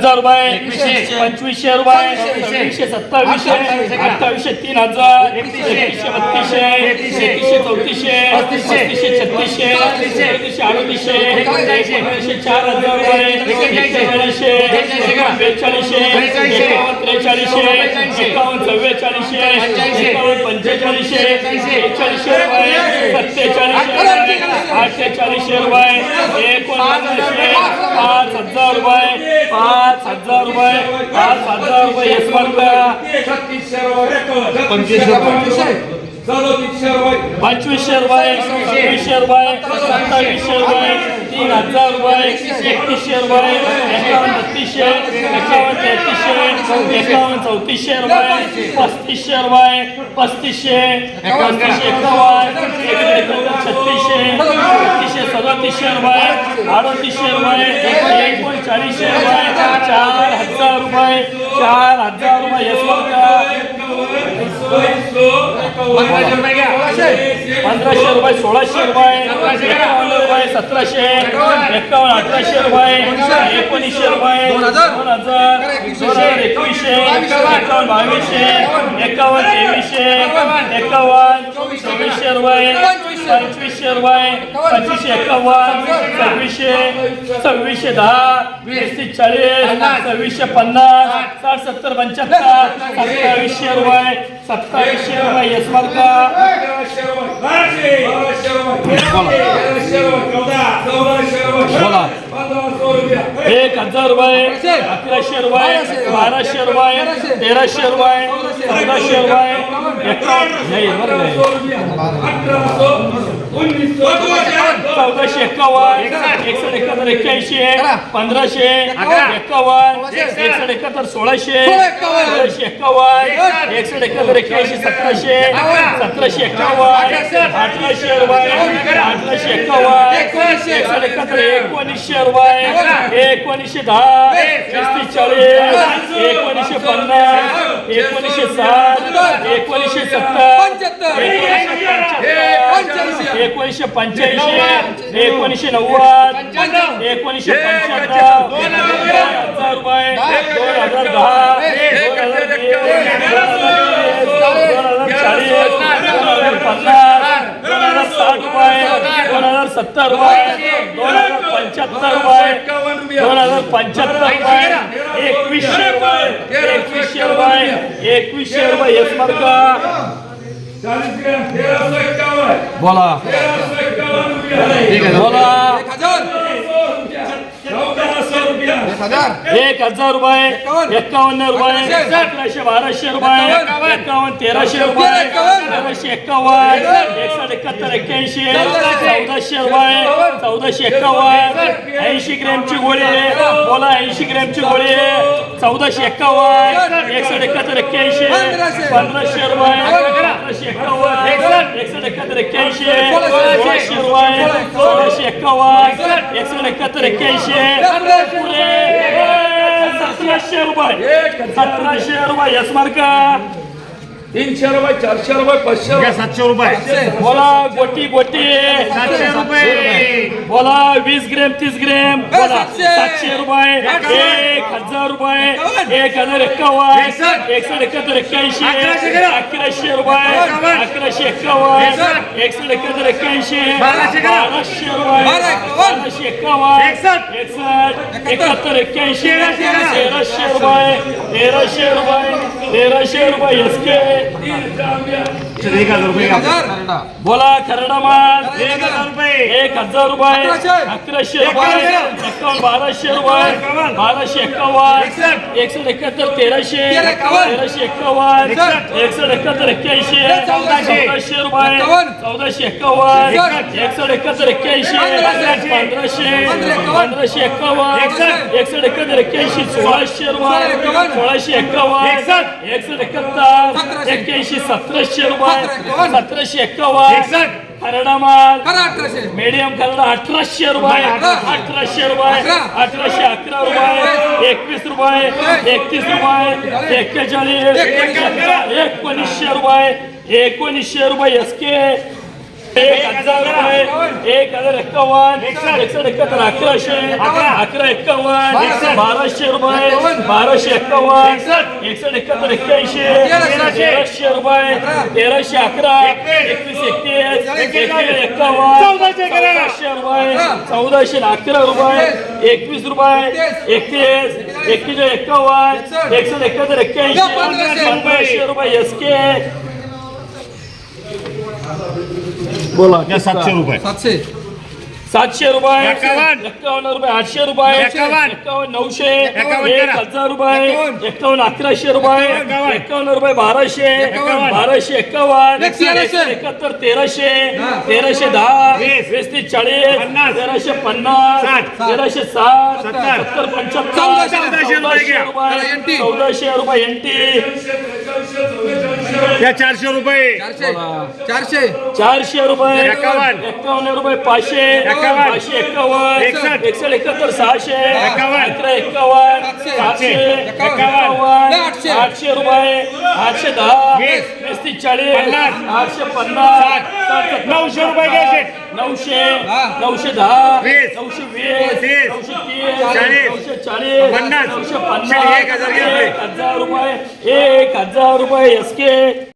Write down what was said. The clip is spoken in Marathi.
हजार रुपये. पंचवीसशे रुपये. सव्वीसशे सत्तावीसशे अठ्ठावीसशे. तीन हजार एकतीसशे. एकतीसशे बत्तीसशे. एकतीसशे चौतीसशे. पस्तीसशे छत्तीसशे. एकतीसशे अडतीसशे. एकोणचाळीसशे चार हजार रुपये बेचाळीसशे. एकावन्न त्रेचाळीसशे. एकावन्न चव्वेचाळीसशे. एकावन्न पंचेचाळीसशे. बेचाळीसशे रुपये सत्तेचाळीसशे रुपये अठ्ठेचाळीसशे रुपये. एकोणपन्नासशे पाच हजार रुपये. पाच हजार रुपये पाच हजार रुपये यश छत्तीसशे रुपये पंचवीसशे रुपये. पंचवीसशे रुपये सव्वीसशे रुपये सत्तावीसशे रुपये तीन हजार रुपये एकतीसशे रुपये एकावन्न बत्तीसशे एकावन्न तेहतीसशे एकावन्न चौतीसशे रुपये पस्तीसशे रुपये पस्तीसशे पस्तीसशे एकावन्न एकशे एकोणतीस छत्तीसशे छत्तीसशे सदतीसशे रुपये अडतीसशे रुपये एकोणचाळीसशे रुपये चार हजार रुपये चार हजार रुपये यशवंत पंधराशे रुपये पंधराशे रुपये सोळाशे रुपये एकावन्न रुपये सतराशे एकावन्न अठराशे रुपये एकोणीसशे रुपये दोन हजार दोन हजार एकवीसशे एकावन्न बावीसशे एकावन्न तेवीसशे एकावन्न चोवीसशे रुपये पंचवीसशे रुपये पंचवीसशे एकावन्न सव्वीसशे सव्वीसशे दहा वीसशे चाळीस सव्वीसशे पन्नास साठ सत्तर पंच्याहत्तर सत्तावीसशे रुपये सत्तावीसशे चौदाशे रुपये बोला. एक हजार रुपये अकराशे रुपये बाराशे रुपये तेराशे रुपये चौदाशे रुपये चौदाशे एकावन्न एकसठ एकाहत्तर एक्क्याऐंशी पंधराशे एकावन्न एकसठ एकाहत्तर सोळाशे सोळाशे एकावन्न एकसठ एकाहत्तर एक्क्याऐंशी सतराशे सतराशे एकावन्न अठराशे रुपये अठराशे एकावन्न. एकाहत्तर एकोणीसशे रुपये एकोणीसशे दहा पस्तीस चाळीस. एकोणीसशे पन्नास एकोणीसशे साठ एकोणीसशे सत्तर एकोणीसशे एकोणीसशे पंच्याऐंशी एकोणीसशे नव्वद. एकोणीसशे पंच्याहत्तर दोन हजार रुपये दोन हजार दहा दोन हजार वीस, दोन हजार चाळीस दोन हजार पन्नास दोन हजार साठ रुपये दोन हजार सत्तर रुपये दोन हजार पंच्याहत्तर रुपये. दोन हजार पंच्याहत्तर रुपये एकवीसशे रुपये एकवीसशे रुपये. एकवीसशे रुपये. मार्का बोला. बोला एक हजार. रुपये. एकावन्न. रुपये. अकराशे बाराशे रुपये. एकावन्न. तेराशे रुपये. तेराशे एकावन्न. एकसष्ट एकाहत्तर एक्क्याऐंशी चौदाशे रुपये. चौदाशे एकावन्न. ऐंशी ग्रॅमची गोळी. बोला ऐंशी ग्रॅमची गोळी. चौदाशे एकावन्न. एकसष्ट एकाहत्तर एक्क्याऐंशी पंधराशे. रुपये. पंधराशे एकावन्न एकसष्ट एकाहत्तर एक्क्याऐंशी सोळाशे रुपये सोळाशे एकावन्न एकसष्ट एकाहत्तर एक्क्याऐंशी सतराशे रुपये सतराशे रुपये यस मार्का तीनशे रुपये चारशे रुपये पाचशे रुपये. सातशे रुपये. बोला गोटी गोटी. सातशे रुपये. बोला वीस ग्रॅम तीस ग्रॅम. बोला सातशे. रुपये. एक हजार. रुपये. एक हजार एक्कावन्न एकसष्ट एकाहत्तर एक्क्याऐंशी. अकराशे करा. अकराशे रुपये. अकराशे एक्कावन्न एकसष्ट एकाहत्तर एक्क्याऐंशी. बाराशे रुपये. बाराशे एक्कावन्न एकसष्ट. एकसष्ट एकाहत्तर एक्क्याऐंशी. तेराशे रुपये. तेराशे रुपये. तेराशे रुपये. S K. एक हजार रुपये घ्या. बोला खरडा माल. एक हजार रुपये. एक हजार रुपये. अकराशे. रुपये. एकावन्न बाराशे रुपये. बाराशे एकावन्न. एकसष्ट. एकाहत्तर तेराशे. तेराशे एकावन्न. एकसष्ट. एकाहत्तर एक्क्याऐंशी. चौदाशे. रुपये. चौदाशे एकावन्न. एकसष्ट. एकाहत्तर एक्क्याऐंशी. पंधराशे. पंधराशे. एकावन्न. एकसष्ट. एकाहत्तर एक्क्याऐंशी. सोळाशे रुपये. सोळाशे एकावन्न. एकसष्ट. एकाहत्तर. एक्क्याऐंशी सतराशे रुपये सतराशे एकावन्न खरडा माल मीडियम कलर अठराशे रुपये. अठराशे रुपये. अठराशे अकरा रुपये. एकवीस रुपये. एकतीस रुपये. एक्केचाळीस. एकोणीसशे रुपये. एकोणीसशे रुपये एस के एक हजार रुपये एक हजार एक्कावन्न एकसष्ट एकाहत्तर अकराशे अकरा एक्कावन्न बाराशे रुपये बाराशे एक्कावन्न एकसष्ट एकाहत्तर एक्क्याऐंशी तेराशे रुपये तेराशे अकरा एकवीस एकतीस एकवीस एक्कावन्न चौदाशे रुपये चौदाशे अकरा रुपये एकवीस रुपये एकतीस एकतीस एक्कावन्न एकसष्ट एकाहत्तर एक्क्याऐंशी पंधराशे रुपये एस के बोला या सातशे रुपये सातशे सातशे रुपये एक्कावन्न. रुपये आठशे रुपये एक्कावन्न. नऊशे एक. हजार रुपये एक्कावन्न. अकराशे रुपये एक्कावन्न. रुपये बाराशे. बाराशे एक्कावन्न एकाहत्तर तेराशे. तेराशे दहा वीस. तीस चाळीस. तेराशे पन्नास. तेराशे साठ सत्तर. पंच्याहत्तर चौदाशे. रुपये. चौदाशे रुपये एनटी या चारशे रुपये चारशे चारशे रुपये एक्कावन्न. एक्कावन्न रुपये पाचशे एक्कावन्न. पाचशे एक्कावन्न एकसष्ट. एकसष्ट एकाहत्तर सहाशे एक्कावन्न. अकरा एक्कावन्न सातशे. एक्कावन्न आठशे. आठशे रुपये आठशे दहा वीस. वीस तीस चाळीस पन्नास. आठशे पन्नास नऊशे रुपये घ्यायचे. नऊशे हा. नऊशे दहा वीस. नऊशे वीस. नऊशे तीस चाळीस. नऊशे चाळीस पन्नास. नऊशे पन्नास. एक हजार रुपये एक हजार रुपये एस के